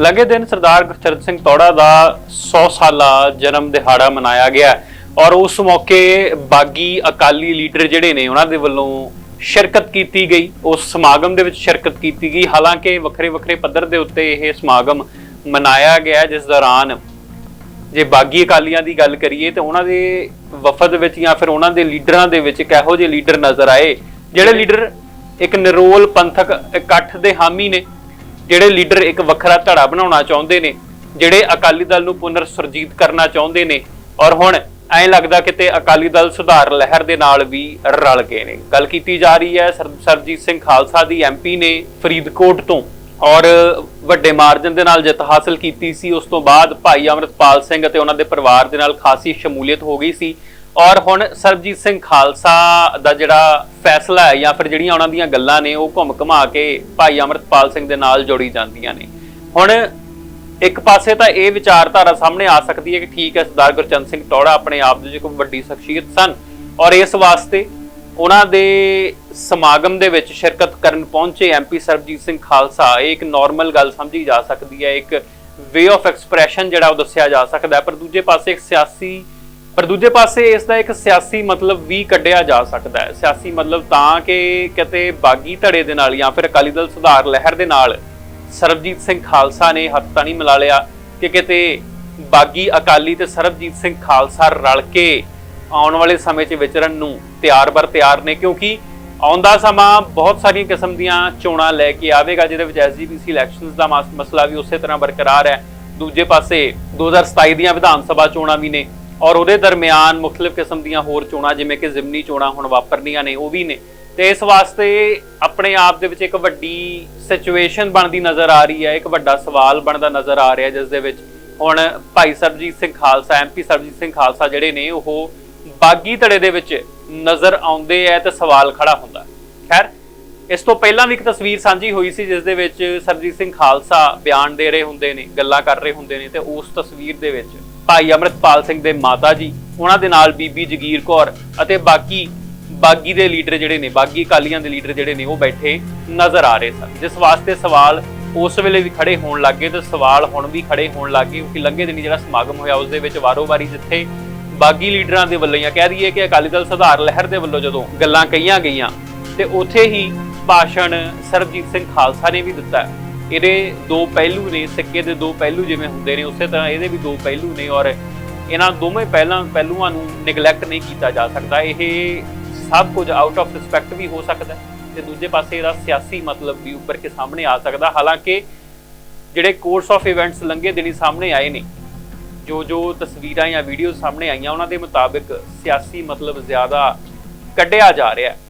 ਲਗੇ ਦਿਨ ਸਰਦਾਰ ਗੁਰਚਰਨ ਸਿੰਘ ਤੋੜਾ ਦਾ 100 ਸਾਲਾ ਜਨਮ ਦਿਹਾੜਾ ਮਨਾਇਆ ਗਿਆ ਔਰ ਉਸ ਮੌਕੇ ਬਾਗੀ ਅਕਾਲੀ ਲੀਡਰ ਜਿਹੜੇ ਨੇ ਉਹਨਾਂ ਦੇ ਵੱਲੋਂ ਸ਼ਿਰਕਤ ਕੀਤੀ ਗਈ, ਉਸ ਸਮਾਗਮ ਦੇ ਵਿੱਚ ਸ਼ਿਰਕਤ ਕੀਤੀ ਗਈ। ਹਾਲਾਂਕਿ ਵੱਖਰੇ ਵੱਖਰੇ ਪੱਧਰ ਦੇ ਉੱਤੇ ਇਹ ਸਮਾਗਮ ਮਨਾਇਆ ਗਿਆ, ਜਿਸ ਦੌਰਾਨ ਜੇ ਬਾਗੀ ਅਕਾਲੀਆਂ ਦੀ ਗੱਲ ਕਰੀਏ ਤੇ ਉਹਨਾਂ ਦੇ ਵਫਦ ਵਿੱਚ ਜਾਂ ਫਿਰ ਉਹਨਾਂ ਦੇ ਲੀਡਰਾਂ ਦੇ ਵਿੱਚ ਕਿਹੋ ਜਿਹੇ ਲੀਡਰ ਨਜ਼ਰ ਆਏ, ਜਿਹੜੇ ਲੀਡਰ ਇੱਕ ਨਿਰੋਲ ਪੰਥਕ ਇਕੱਠ ਦੇ ਹਾਮੀ ਨੇ। ਜਿਹੜੇ ਲੀਡਰ ਇੱਕ ਵੱਖਰਾ ਧੜਾ ਬਣਾਉਣਾ ਚਾਹੁੰਦੇ ਨੇ, ਜਿਹੜੇ ਅਕਾਲੀ ਦਲ ਨੂੰ ਪੁਨਰ ਸੁਰਜੀਤ ਕਰਨਾ ਚਾਹੁੰਦੇ ਨੇ, ਔਰ ਹੁਣ ਐਂ ਲੱਗਦਾ ਕਿਤੇ ਅਕਾਲੀ ਦਲ ਸੁਧਾਰ ਲਹਿਰ ਦੇ ਨਾਲ ਵੀ ਰਲ ਗਏ ਨੇ। ਗੱਲ ਕੀਤੀ ਜਾ ਰਹੀ ਹੈ, ਸਰ- ਸਰਜੀਤ ਸਿੰਘ ਖਾਲਸਾ ਦੀ ਐਮਪੀ ਨੇ ਫਰੀਦਕੋਟ ਤੋਂ, ਔਰ ਵੱਡੇ ਮਾਰਜਨ ਦੇ ਨਾਲ ਜਿੱਤ ਹਾਸਲ ਕੀਤੀ ਸੀ। ਉਸ ਤੋਂ ਬਾਅਦ ਭਾਈ ਅਮਰਤਪਾਲ ਸਿੰਘ ਅਤੇ ਉਹਨਾਂ ਦੇ ਪਰਿਵਾਰ ਦੇ ਨਾਲ ਖਾਸੀ ਸ਼ਮੂਲੀਅਤ ਹੋ ਗਈ ਸੀ। ਔਰ ਹੁਣ ਸਰਬਜੀਤ ਸਿੰਘ ਖਾਲਸਾ ਦਾ ਜਿਹੜਾ ਫੈਸਲਾ ਹੈ ਜਾਂ ਫਿਰ ਜਿਹੜੀਆਂ ਉਹਨਾਂ ਦੀਆਂ ਗੱਲਾਂ ਨੇ, ਉਹ ਘੁੰਮ ਘਮਾ ਕੇ ਭਾਈ ਅਮਰਤਪਾਲ ਸਿੰਘ ਦੇ ਨਾਲ ਜੋੜੀ ਜਾਂਦੀਆਂ ਨੇ। ਹੁਣ ਇੱਕ ਪਾਸੇ ਤਾਂ ਇਹ ਵਿਚਾਰਧਾਰਾ ਸਾਹਮਣੇ ਆ ਸਕਦੀ ਹੈ ਕਿ ਠੀਕ ਹੈ, ਸਰਦਾਰ ਗੁਰਚੰਦ ਸਿੰਘ ਟੌੜਾ ਆਪਣੇ ਆਪ ਦੇ ਵਿੱਚ ਕੋਈ ਵੱਡੀ ਸ਼ਖਸੀਅਤ ਸਨ ਔਰ ਇਸ ਵਾਸਤੇ ਉਹਨਾਂ ਦੇ ਸਮਾਗਮ ਦੇ ਵਿੱਚ ਸ਼ਿਰਕਤ ਕਰਨ ਪਹੁੰਚੇ ਐਮਪੀ ਸਰਬਜੀਤ ਸਿੰਘ ਖਾਲਸਾ। ਇਹ ਇੱਕ ਨਾਰਮਲ ਗੱਲ ਸਮਝੀ ਜਾ ਸਕਦੀ ਹੈ, ਇੱਕ ਵੇ ਆਫ ਐਕਸਪ੍ਰੈਸ਼ਨ ਜਿਹੜਾ ਉਹ ਦੱਸਿਆ ਜਾ ਸਕਦਾ ਪਰ ਦੂਜੇ ਪਾਸੇ ਇੱਕ ਸਿਆਸੀ ਪਰ ਦੂਜੇ ਪਾਸੇ ਇਸ ਦਾ ਇੱਕ ਸਿਆਸੀ ਮਤਲਬ ਵੀ ਕੱਢਿਆ ਜਾ ਸਕਦਾ ਹੈ। ਸਿਆਸੀ ਮਤਲਬ ਤਾਂ ਕਿ ਕਿਤੇ ਬਾਗੀ ਧੜੇ ਦੇ ਨਾਲ ਜਾਂ ਫਿਰ ਅਕਾਲੀ ਦਲ ਸੁਧਾਰ ਲਹਿਰ ਦੇ ਨਾਲ ਸਰਬਜੀਤ ਸਿੰਘ ਖਾਲਸਾ ਨੇ ਹੱਥ ਤਾਂ ਨਹੀਂ ਮਿਲਾ ਲਿਆ ਕਿ ਕਿਤੇ ਬਾਗੀ ਅਕਾਲੀ ਤੇ ਸਰਬਜੀਤ ਸਿੰਘ ਖਾਲਸਾ ਰਲ ਕੇ ਆਉਣ ਵਾਲੇ ਸਮੇਂ 'ਚ ਵਿਚਰਨ ਨੂੰ ਤਿਆਰ ਬਰ ਤਿਆਰ ਨੇ, ਕਿਉਂਕਿ ਆਉਂਦਾ ਸਮਾਂ ਬਹੁਤ ਸਾਰੀਆਂ ਕਿਸਮ ਦੀਆਂ ਚੋਣਾਂ ਲੈ ਕੇ ਆਵੇਗਾ, ਜਿਹਦੇ ਵਿੱਚ ਐਸਜੀਪੀਸੀ ਇਲੈਕਸ਼ਨਸ ਦਾ ਮਸ- ਮਸਲਾ ਵੀ ਉਸੇ ਤਰ੍ਹਾਂ ਬਰਕਰਾਰ ਹੈ। ਦੂਜੇ ਪਾਸੇ 2027 ਦੀਆਂ ਵਿਧਾਨ ਸਭਾ ਚੋਣਾਂ ਵੀ ਨੇ। ਔਰ ਉਹਦੇ ਦਰਮਿਆਨ ਮੁxtਲਿਫ ਕਿਸਮ ਦੀਆਂ ਹੋਰ ਚੋਣਾਂ, ਜਿਵੇਂ ਕਿ ਜ਼ਿਮਨੀ ਚੋਣਾਂ ਹੁਣ ਵਾਪਰਨੀਆਂ ਨੇ, ਉਹ ਵੀ ਨੇ। ਤੇ ਇਸ ਵਾਸਤੇ ਆਪਣੇ ਆਪ ਦੇ ਵਿੱਚ ਇੱਕ ਵੱਡੀ ਸਿਚੁਏਸ਼ਨ ਬਣਦੀ ਨਜ਼ਰ ਆ ਰਹੀ ਹੈ, ਇੱਕ ਵੱਡਾ ਸਵਾਲ ਬਣਦਾ ਨਜ਼ਰ ਆ ਰਿਹਾ, ਜਿਸ ਦੇ ਵਿੱਚ ਹੁਣ ਭਾਈ ਸਰਬਜੀਤ ਸਿੰਘ ਖਾਲਸਾ ਐਮਪੀ ਸਰਬਜੀਤ ਸਿੰਘ ਖਾਲਸਾ ਜਿਹੜੇ ਨੇ, ਉਹ ਬਾਗੀ ਧੜੇ ਦੇ ਵਿੱਚ ਨਜ਼ਰ ਆਉਂਦੇ ਐ ਤੇ ਸਵਾਲ ਖੜਾ ਹੁੰਦਾ। ਖੈਰ ਇਸ ਤੋਂ ਪਹਿਲਾਂ ਵੀ ਇੱਕ ਤਸਵੀਰ ਸਾਂਝੀ ਹੋਈ ਸੀ, ਜਿਸ ਦੇ ਵਿੱਚ ਸਰਜੀਤ ਸਿੰਘ ਖਾਲਸਾ ਬਿਆਨ ਦੇ ਰਹੇ ਹੁੰਦੇ ਨੇ, ਗੱਲਾਂ ਕਰ ਰਹੇ ਹੁੰਦੇ ਨੇ, ਤੇ ਉਸ ਤਸਵੀਰ ਦੇ ਵਿੱਚ ਭਾਈ ਅਮਰਤਪਾਲ ਸਿੰਘ ਦੇ ਮਾਤਾ ਜੀ, ਉਹਨਾਂ ਦੇ ਨਾਲ ਬੀਬੀ ਜਗੀਰ ਕੌਰ ਅਤੇ ਬਾਕੀ ਬਾਗੀ ਦੇ ਲੀਡਰ ਜਿਹੜੇ ਨੇ, ਬਾਗੀ ਅਕਾਲੀਆਂ ਦੇ ਲੀਡਰ ਜਿਹੜੇ ਨੇ, ਉਹ ਬੈਠੇ ਨਜ਼ਰ ਆ ਰਹੇ ਸਨ। ਜਿਸ ਵਾਸਤੇ ਸਵਾਲ ਉਸ ਵੇਲੇ ਵੀ ਖੜੇ ਹੋਣ ਲੱਗੇ ਤੇ ਸਵਾਲ ਹੁਣ ਵੀ ਖੜੇ ਹੋਣ ਲੱਗੇ ਕਿਉਂਕਿ ਲੰਘੇ ਦਿਨੀ ਜਿਹੜਾ ਸਮਾਗਮ ਹੋਇਆ, ਉਸ ਦੇ ਵਿੱਚ ਵਾਰੋ-ਵਾਰੀ ਜਿੱਥੇ ਬਾਗੀ ਲੀਡਰਾਂ ਦੇ ਵੱਲੋਂ ਜਾਂ ਕਹਿ ਦਈਏ ਕਿ ਅਕਾਲੀ ਦਲ ਸੁਧਾਰ ਲਹਿਰ ਦੇ ਵੱਲੋਂ ਜਦੋਂ ਗੱਲਾਂ ਕਹੀਆਂ ਗਈਆਂ, ਤੇ ਉੱਥੇ ਹੀ ਭਾਸ਼ਣ ਸਰਬਜੀਤ ਸਿੰਘ ਖਾਲਸਾ ਨੇ ਵੀ ਦਿੱਤਾ ਹੈ। ਇਹਦੇ ਦੋ ਪਹਿਲੂ ਨੇ, ਸਿੱਕੇ ਦੇ ਦੋ ਪਹਿਲੂ ਜਿਵੇਂ ਹੁੰਦੇ ਨੇ, ਉਸੇ ਤਰ੍ਹਾਂ ਇਹਦੇ ਵੀ ਦੋ ਪਹਿਲੂ ਨੇ ਔਰ ਇਹਨਾਂ ਦੋਵੇਂ ਪਹਿਲਾਂ ਪਹਿਲੂਆਂ ਨੂੰ ਨਿਗਲੈਕਟ ਨਹੀਂ ਕੀਤਾ ਜਾ ਸਕਦਾ। ਇਹ ਸਭ ਕੁਝ ਆਊਟ ਆਫ ਰਿਸਪੈਕਟ ਵੀ ਹੋ ਸਕਦਾ ਤੇ ਦੂਜੇ ਪਾਸੇ ਇਹਦਾ ਸਿਆਸੀ ਮਤਲਬ ਵੀ ਉੱਪਰ ਕੇ ਸਾਹਮਣੇ ਆ ਸਕਦਾ। ਹਾਲਾਂਕਿ ਜਿਹੜੇ ਕੋਰਸ ਆਫ ਇਵੈਂਟਸ ਲੰਘੇ ਦਿਨੀ ਸਾਹਮਣੇ ਆਏ ਨੇ, ਜੋ ਜੋ ਤਸਵੀਰਾਂ ਜਾਂ ਵੀਡੀਓ ਸਾਹਮਣੇ ਆਈਆਂ, ਉਹਨਾਂ ਦੇ ਮੁਤਾਬਿਕ ਸਿਆਸੀ ਮਤਲਬ ਜ਼ਿਆਦਾ ਕੱਢਿਆ ਜਾ ਰਿਹਾ ਹੈ।